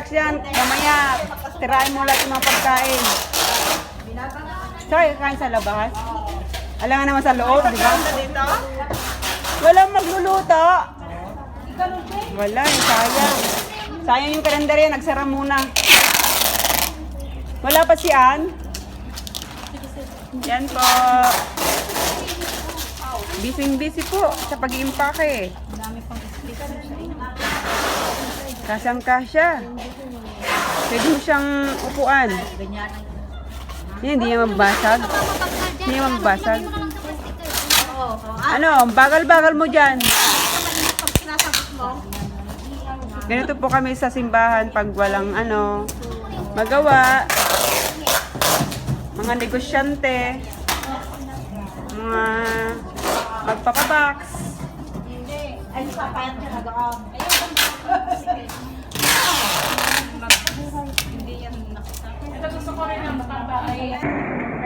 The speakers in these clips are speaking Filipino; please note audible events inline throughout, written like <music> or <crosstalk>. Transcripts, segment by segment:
Relax yan. Mamaya, tirahin mo lahat yung mga pagkain. Sorry, kain sa labas. Alam nga naman sa loob, di ba? Walang magluluto. Wala, eh, sayang. Sayang yung kalendarya, nagsara muna. Wala pa si Ann? Yan po. Busy-busy po sa pag-iimpake. Kasang-kasya. Pwede mo siyang upuan. Yan, hindi niya mabasag. Hindi niya mabasag. Ano, bagal-bagal mo dyan. Ganito po kami sa simbahan pag walang ano, magawa. Mga negosyante. Mga magpapabox. Ay, papayat ka na doon.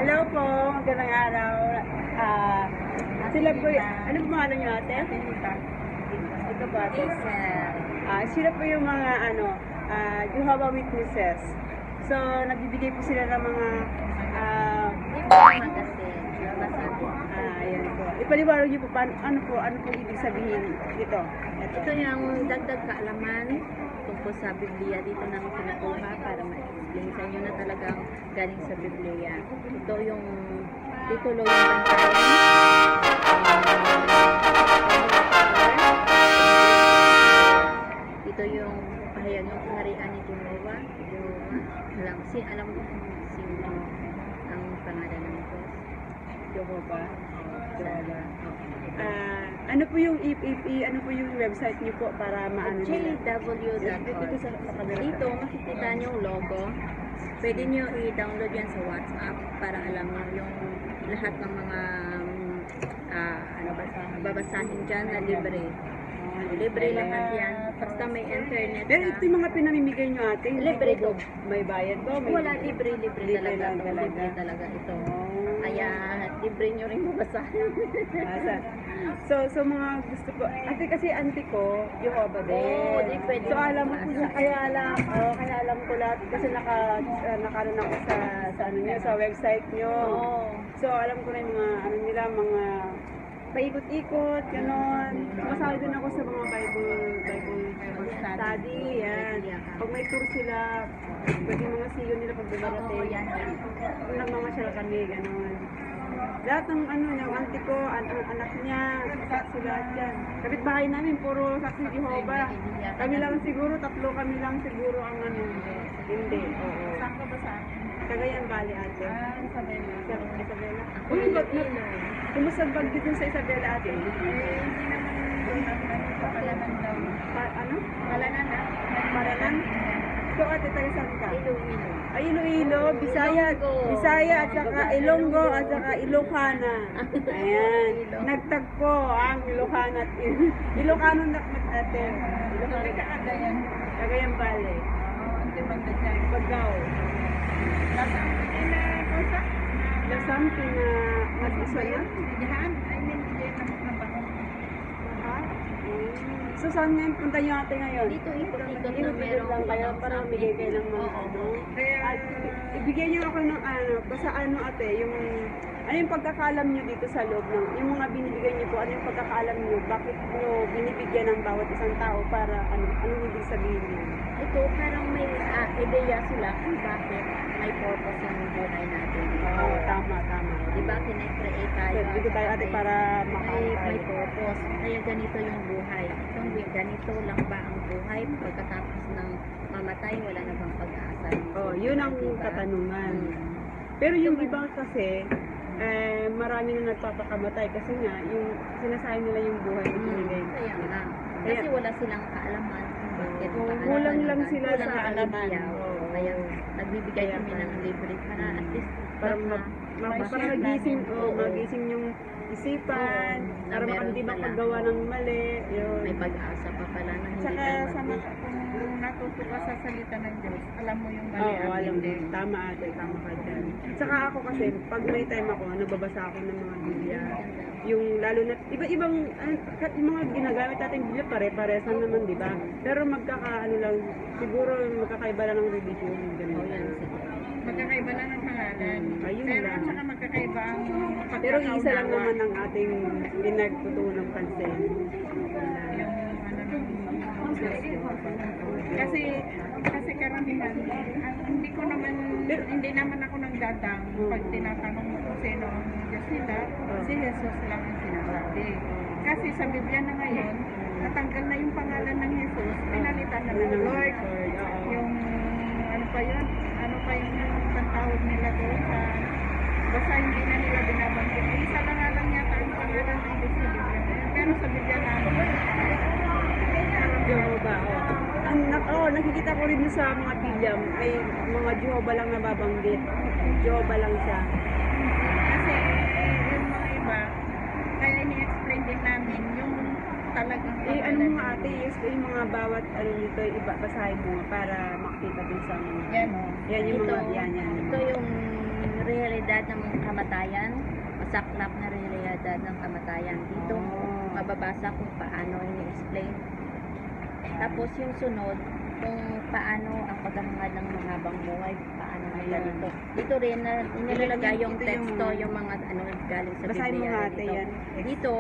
Hello po, magandang araw. Ah, sila ano po ano? Ito po ate. Ah, sila po yung mga ano, ah, Jehovah Witnesses. So, nagbibigay po sila ng mga ah, ah, ayan po. Ipaliwanag niyo po paano, ano po, ano po ibig sabihin dito? Ito. Ito yung dagdag kaalaman tungkol sa Biblia. Dito namin kinukuha para ma-explain sa inyo na talagang galing sa Biblia. Ito yung titulo yung bantayan. Ito yung pahayag ng kaharian ni Jehovah. Jehovah. Alam, si, alam mo kung sino ang pangalan ng Diyos. Jehovah. Jehovah. Ah, ano po yung EPP, ano po yung website niyo po para maano nila? Camera. Dito, makikita niyo yung logo. Pwede niyo i-download yan sa WhatsApp para alam niyo yung lahat ng mga ah, ano ba, babasahin dyan na libre. Libre lahat yan. Basta may internet Pero ito yung mga pinamimigay nyo ate, hindi Libre to. may bayad ba? May Wala, libre, libre, Libre talaga. lang to. talaga. Libre talaga ito. Oh. Kaya libre niyo rin mabasahin. Asa? So, so mga gusto ko, ate kasi auntie ko, Jehovah din. Oo, di pwede So alam mo, mabasa. kaya alam, oh, kaya alam ko lahat kasi naka, uh, nakaroon ako sa, sa ano niyo, sa website niyo. Oo. So alam ko na yung mga, ano nila, mga paikot-ikot, gano'n. Masali din ako sa mga Bible, Bible, study, yan. Pag may tour sila, pwede mga siyo nila pag dumarating. yan, yan. Nagmamasyal kami, gano'n. Lahat ng ano, yung auntie ko, an ang anak niya, saksi lahat yan. Kapit-bahay namin, puro saksi Jehovah. Kami lang siguro, tatlo kami lang siguro ang ano. Hindi, oo. Saan ka ba sa Cagayan Valley ate. Ah, Isabela. Sa Isabela. Ako Uy, ba't na, kumusta ang bag dito sa Isabela ate? Eh, hindi naman doon ang sa Palanan daw. Pa, ano? Palanan na? Maranan? So ate, taga saan ka? Iloilo. Ay, Iloilo, Bisaya. Bisaya at saka Ilonggo at saka Ilocana. Ayan. Nagtagpo ang Ilocana at Il- Ilocano na ate. Ilocano. Cagayan. Cagayan Valley. Oo, ang timanda dyan. Something na mag-isa na. Diyan? I mean, diyan na. Ha? So saan ngayon punta niyo ate ngayon? Dito ikot-ikot na merong lang kayo para mabigay kayo ng mga ano. At ibigay niyo ako ng ano, basta ano ate, yung ano yung pagkakalam niyo dito sa loob ng, yung mga niyo po, ano yung pagkakalam niyo, bakit niyo binibigyan ng bawat isang tao para ano, anong ibig sabihin niyo? ito parang may ah, ideya sila kung bakit may purpose yung buhay natin. Oo, tama, tama. Di ba, kinecreate tayo. So, dito tayo ate para may, may purpose. Kaya ganito yung buhay. Kung ganito lang ba ang buhay, pagkatapos ng mamatay, wala na bang pag-asa? Oh, yun ang Diba? katanungan. Hmm. Pero yung iba kasi, eh, marami na nagpapakamatay kasi nga, yung sinasayang nila yung buhay na binigay. Hmm. Kaya nga. Kasi wala silang kaalaman kung bakit Oo, kulang lang sila Kulang sa ang kaalaman. idea. Oo. Kaya nagbibigay Kaya kami ng libre para at least para baka ma, ma, ma- para ma-share magising, namin. oh, Oo. magising yung isipan, Oo, na para meron makatibak pala. paggawa ng mali, yun. may pag-asa pa pala na hindi Saka tayo sa mag- mga kung natuto ka sa salita ng Diyos, alam mo yung mali Oo, at alam hindi. mo. Tama ate, tama ka dyan. Tsaka ako kasi, pag may time ako, nagbabasa ako ng mga Biblia. Yung lalo na, iba-ibang, ano, ka- yung mga ginagamit natin Biblia, pare-paresan naman, di ba? Pero magkaka, ano lang, siguro magkakaiba lang ng religion. Ganun. Magkakaiba lang ang pangalan. Mm, ayun Pero lang. at saka magkakaiba ang Pero isa lang naman ang ating pinagtutunang pansin. Kasi kasi karamihan ang, hindi ko naman Pero- hindi naman ako nagdadang Hmm. pag tinatanong mo kung sino ang Diyos nila, si Jesus lang ang sinasabi. Kasi sa Biblia na ngayon, natanggal na yung pangalan ng Jesus, pinalitan na ng Lord. oo. Yung ano pa yun? Ano pa yung pantawag nila doon sa basta hindi na nila binabanggit. Isa lang nga lang yata ang pangalan ng Biblia na. Pero sa Biblia namin, Jehovah, oh. Ang, oh, nakikita ko rin sa mga Biblia, may mga Jehovah lang nababanggit. Jehovah lang siya. kasi yung mga iba, kaya ini-explain din namin yung talagang Eh, ano mga ate, is yung mga bawat ano nito, iba, basahin mo para makita din sa mga. Yan o. Yan yung Ito, mga, yan, yan. ito yung realidad ng kamatayan, masaklap na realidad ng kamatayan. Dito, Oh. mababasa kung paano ini-explain. Tapos yung sunod, kung paano ang paghahangad ng mahabang buhay, paano na Ayan. dito. Rin na nilalagay yung teksto, mga- yung mga ano galing sa Basahin mo Biblia. nga ate dito. yan. Dito,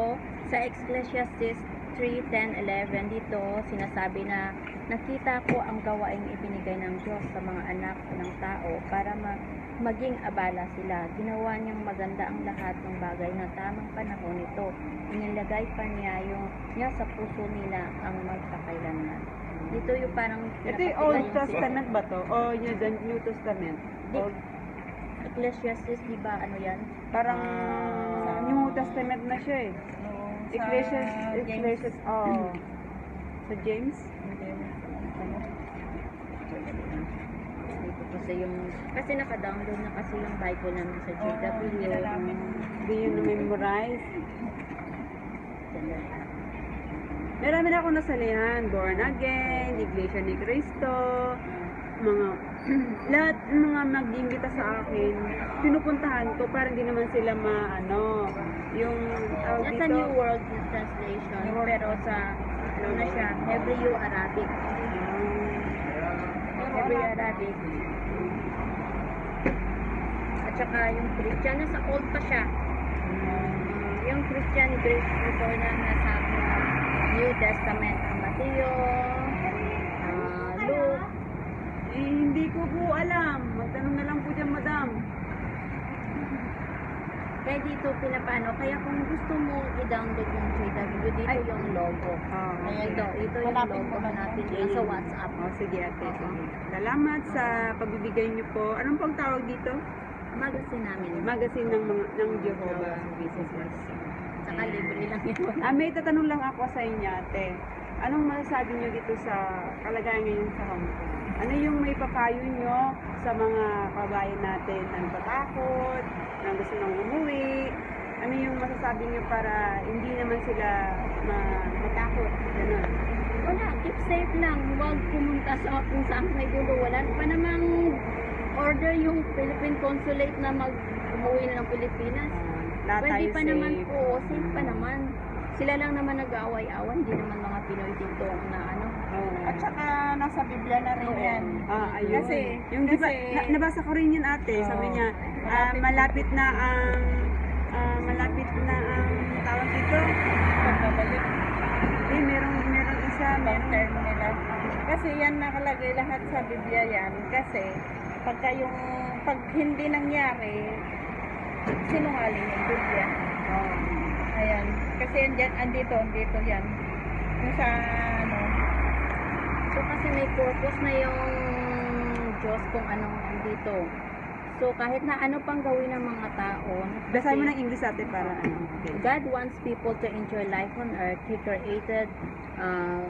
sa Ecclesiastes 3, 10, 11, dito sinasabi na nakita ko ang gawaing ibinigay ng Diyos sa mga anak ng tao para ma- maging abala sila. Ginawa niyang maganda ang lahat ng bagay na tamang panahon nito. Inilagay pa niya yung niya sa puso nila ang magpakailanman. Dito yung parang Ito yung pinapakita Old yung Testament ba to? O yung the New Testament? Di- Old, Ecclesiastes, di ba ano yan? parang Ah. New Testament na siya eh. Ecclesiastes, Ecclesiastes, oh. Sa James? Dito kasi yung, kasi naka-download na kasi yung Bible namin sa JW. hindi na namin. Hindi yun na-memorize. Marami na ako nasalihan. Born Again, Iglesia ni Cristo, mga <clears throat> lahat ng mga mag-imbita sa akin, pinupuntahan ko para hindi naman sila maano yung tawag Nasa dito. New World Translation, pero sa, ano na siya, Hebrew Arabic. Hebrew Arabic. At saka yung Christian, nasa old pa siya. yung Christian Greek ito na nasa uh, New Testament, ang Mateo, uh, Luke, Eh, hindi ko po alam. Magtanong na lang po dyan, madam. Kaya dito pinapano, kaya kung gusto mo i-download yung JW, dito Ay. yung logo. Ah, Kaya ito, ito yung Hanapin logo mo lang. hanapin Yan nyo sa WhatsApp. Oh, sige ate. Sige. Salamat sa pagbibigay niyo po. Anong pang tawag dito? Magazine namin. Magazine ng mga ng Jehovah Witnesses. Saka libre lang yun. Ah, may tatanong lang ako sa inyo, ate. Anong masasabi niyo dito sa kalagayan ngayon sa Hong Kong? Ano yung may papayo niyo sa mga kabayan natin na natatakot, na gusto nang umuwi? Ano yung masasabi niyo para hindi naman sila ma- matakot? Ganun. Wala, keep safe lang. Huwag pumunta sa kung saan may gulo. Wala pa namang order yung Philippine Consulate na mag umuwi na ng Pilipinas. Lahat Pwede pa safe. naman po, safe pa naman. Sila lang naman nag-aaway-awan, hindi naman mga Pinoy dito na ano. Oo. At saka nasa Biblia na rin yan. Ah, ayun. Kasi- yung kasi- na- nabasa ko rin yun ate, sabi Oo. niya, ah, malapit na ang ah, malapit na ang tawag dito. Pagbabalik Eh, merong merong isa, merong nila. Kasi yan nakalagay lahat sa Biblia yan. Kasi pagka yung pag hindi nangyari, sinungaling yung Biblia. oh, Ayan. Kasi andyan, andito, andito yan. Yung sa ano, So kasi may purpose na yung Diyos kung anong andito. So kahit na ano pang gawin ng mga tao, Basahin mo ng English ate para ano. Okay. God wants people to enjoy life on earth. He created uh,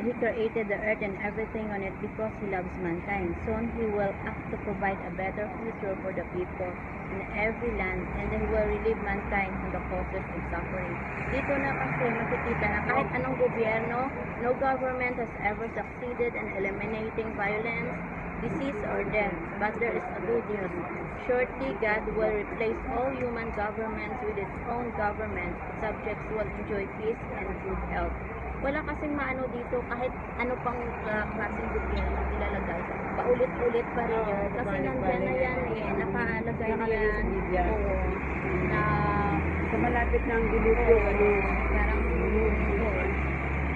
He created the earth and everything on it because He loves mankind. Soon He will act to provide a better future for the people in every land and He will relieve mankind from the causes of suffering. Dito na kasi makikita na kahit anong gobyerno, no government has ever succeeded in eliminating violence, disease, or death. But there is a good news. Shortly, God will replace all human governments with His own government. Subjects will enjoy peace and good health. Wala kasing maano dito kahit ano pang uh, klaseng gobyerno ilalagay. Paulit-ulit pa rin yan. Kasi nandyan na yan eh. Nakalagay na yan. Oo. Na Sa malapit ng dilubyo, ano, parang.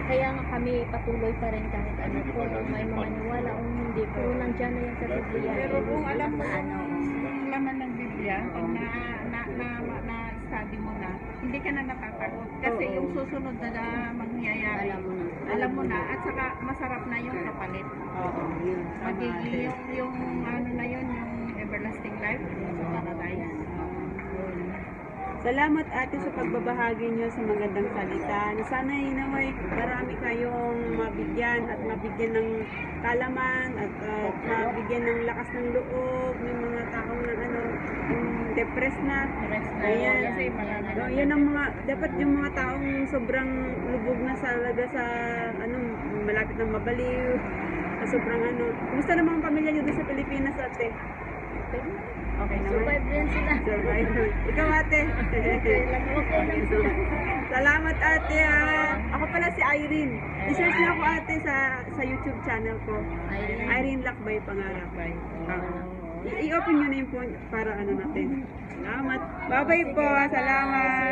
Kaya nga kami patuloy pa rin kahit ano po may mamaniwala o hindi. Pero nandyan na yan sa Biblia. Pero kung alam mo ano. laman ng Biblia, pag na, na, na, na, study mo na, hindi ka na natatakot. Kasi Oo. yung susunod na, na mangyayari, Alam mo na. alam mo na, at saka masarap na yung kapalit. oo, yun. Magiging yung, yung ano na yun, yung everlasting life, sa paradise. Salamat ate sa pagbabahagi niyo sa magandang salita. Sana naway marami kayong mabigyan at mabigyan ng kalaman at uh, mabigyan ng lakas ng loob ng mga taong na ano, yung depressed na. Ayan. Kasi marami No, yan ang mga dapat yung mga taong sobrang lubog na sa talaga sa ano malapit ng mabaliw. Sa sobrang ano. Kumusta naman ang pamilya niyo doon sa Pilipinas ate? Okay naman. Survive din sila. Survival. Ikaw ate. Okay lang, okay lang sila. Salamat ate ha. Ako pala si Irene. I-search niyo ako ate sa sa YouTube channel ko. Irene. Irene Lakbay pangarap. Oo. I- I-open niyo na yung phone para ano natin. Salamat. Bye-bye po. Salamat.